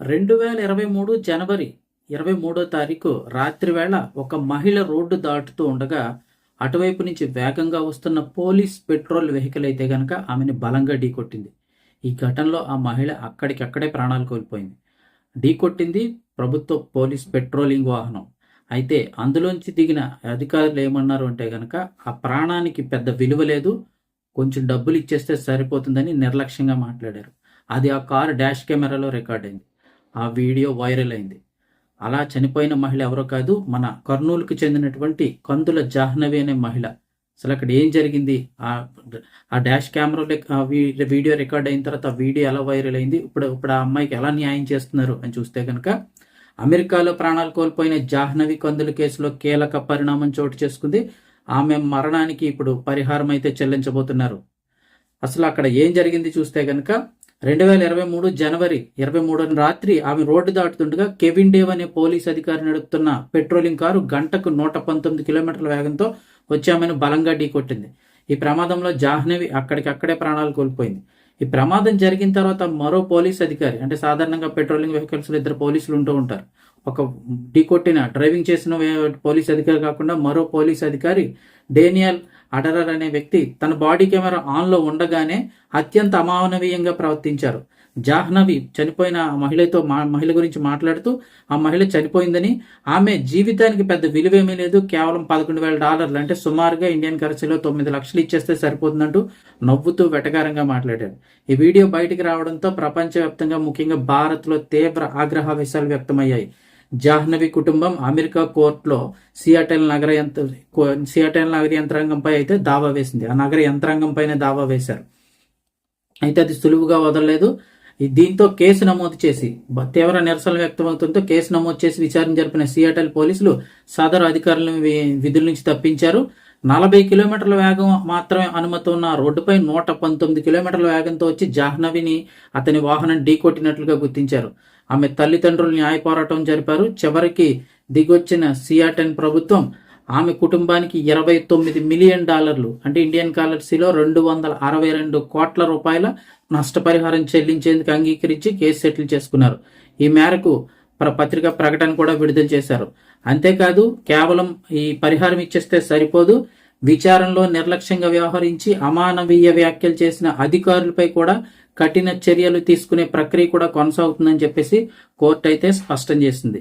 రెండు వేల ఇరవై మూడు జనవరి ఇరవై మూడో తారీఖు రాత్రి వేళ ఒక మహిళ రోడ్డు దాటుతూ ఉండగా అటువైపు నుంచి వేగంగా వస్తున్న పోలీస్ పెట్రోల్ వెహికల్ అయితే గనక ఆమెని బలంగా ఢీకొట్టింది ఈ ఘటనలో ఆ మహిళ అక్కడికక్కడే ప్రాణాలు కోల్పోయింది. ఢీకొట్టింది ప్రభుత్వ పోలీస్ పెట్రోలింగ్ వాహనం. అయితే అందులోంచి దిగిన అధికారులు ఏమన్నారు అంటే గనక ఆ ప్రాణానికి పెద్ద విలువ లేదు కొంచెం డబ్బులు ఇచ్చేస్తే సరిపోతుందని నిర్లక్ష్యంగా మాట్లాడారు. అది ఆ కారు డాష్ కెమెరాలో రికార్డ్ అయింది. ఆ వీడియో వైరల్ అయింది. అలా చనిపోయిన మహిళ ఎవరో కాదు మన కర్నూలుకు చెందినటువంటి కందుల జాహ్నవి అనే మహిళ. అసలు అక్కడ ఏం జరిగింది? ఆ ఆ డాష్ కెమెరాలో వీడియో రికార్డ్ అయిన తర్వాత ఆ వీడియో ఎలా వైరల్ అయింది? ఇప్పుడు ఇప్పుడు ఆ అమ్మాయికి ఎలా న్యాయం చేస్తున్నారు అని చూస్తే కనుక అమెరికాలో ప్రాణాలు కోల్పోయిన జాహ్నవి కందుల కేసులో కీలక పరిణామం చోటు చేసుకుంది. ఆమె మరణానికి ఇప్పుడు పరిహారం అయితే చెల్లించబోతున్నారు. అసలు అక్కడ ఏం జరిగింది చూస్తే కనుక రెండు వేల ఇరవై మూడు జనవరి ఇరవై మూడున రాత్రి ఆమె రోడ్డు దాటుతుండగా కెవిన్ డేవ్ అనే పోలీస్ అధికారి నడుపుతున్న పెట్రోలింగ్ కారు గంటకు నూట పంతొమ్మిది కిలోమీటర్ల వేగంతో వచ్చామని ఆమెను బలంగా ఢీకొట్టింది. ఈ ప్రమాదంలో జాహ్నవి అక్కడికక్కడే ప్రాణాలు కోల్పోయింది. ఈ ప్రమాదం జరిగిన తర్వాత మరో పోలీస్ అధికారి అంటే సాధారణంగా పెట్రోలింగ్ వెహికల్స్లో ఇద్దరు పోలీసులు ఉంటూ ఉంటారు. ఒక ఢీకొట్టిన డ్రైవింగ్ చేసిన పోలీస్ అధికారి కాకుండా మరో పోలీస్ అధికారి డేనియల్ అడరర్ అనే వ్యక్తి తన బాడీ కెమెరా ఆన్లో ఉండగానే అత్యంత అమానవీయంగా ప్రవర్తించారు. జాహ్నవి చనిపోయిన మహిళతో మా మహిళ గురించి మాట్లాడుతూ ఆ మహిళ చనిపోయిందని. ఆమె జీవితానికి పెద్ద విలువేమీ లేదు. కేవలం పదకొండు వేల డాలర్లు. అంటే సుమారుగా ఇండియన్ కరెన్సీలో తొమ్మిది లక్షలు ఇచ్చేస్తే సరిపోతుందంటూ నవ్వుతూ వెటకారంగా మాట్లాడారు. ఈ వీడియో బయటికి రావడంతో ప్రపంచవ్యాప్తంగా ముఖ్యంగా భారత్లో తీవ్ర ఆగ్రహావేశాలు వ్యక్తమయ్యాయి. జాహ్నవి కుటుంబం అమెరికా కోర్టులో సియాటెల్ నగర యంత్ర కో- సియాటెల్ నగర యంత్రాంగంపై అయితే దావా వేసింది. ఆ నగర యంత్రాంగం పైన దావా వేశారు. అయితే అది సులువుగా వదలలేదు. దీంతో కేసు నమోదు చేసి తీవ్ర నిరసన వ్యక్తమవుతుందో కేసు నమోదు చేసి విచారణ జరిపిన సియాటల్ పోలీసులు సదరు అధికారులను వి- విధుల నుంచి తప్పించారు. నలభై కిలోమీటర్ల వేగం మాత్రమే అనుమతి ఉన్న రోడ్డుపై నూట పంతొమ్మిది కిలోమీటర్ల వేగంతో వచ్చి జాహ్నవిని అతని వాహనం ఢీకొట్టినట్లుగా గుర్తించారు. ఆమె తల్లిదండ్రులు న్యాయ పోరాటం జరిపారు. చివరికి దిగొచ్చిన సియాటన్ ప్రభుత్వం ఆమె కుటుంబానికి ఇరవై తొమ్మిది మిలియన్ డాలర్లు అంటే ఇండియన్ కరెన్సీలో రెండు వందల అరవై రెండు కోట్ల రూపాయల నష్టపరిహారం చెల్లించేందుకు అంగీకరించి కేసు సెటిల్ చేసుకున్నారు. ఈ మేరకు ప్ర పత్రికా ప్రకటన కూడా విడుదల చేశారు. అంతేకాదు కేవలం ఈ పరిహారం ఇచ్చేస్తే సరిపోదు. విచారణలో నిర్లక్ష్యంగా వ్యవహరించి అమానవీయ వ్యాఖ్యలు చేసిన అధికారులపై కూడా కఠిన చర్యలు తీసుకునే ప్రక్రియ కూడా కొనసాగుతుందని చెప్పేసి కోర్టు అయితే స్పష్టం చేసింది.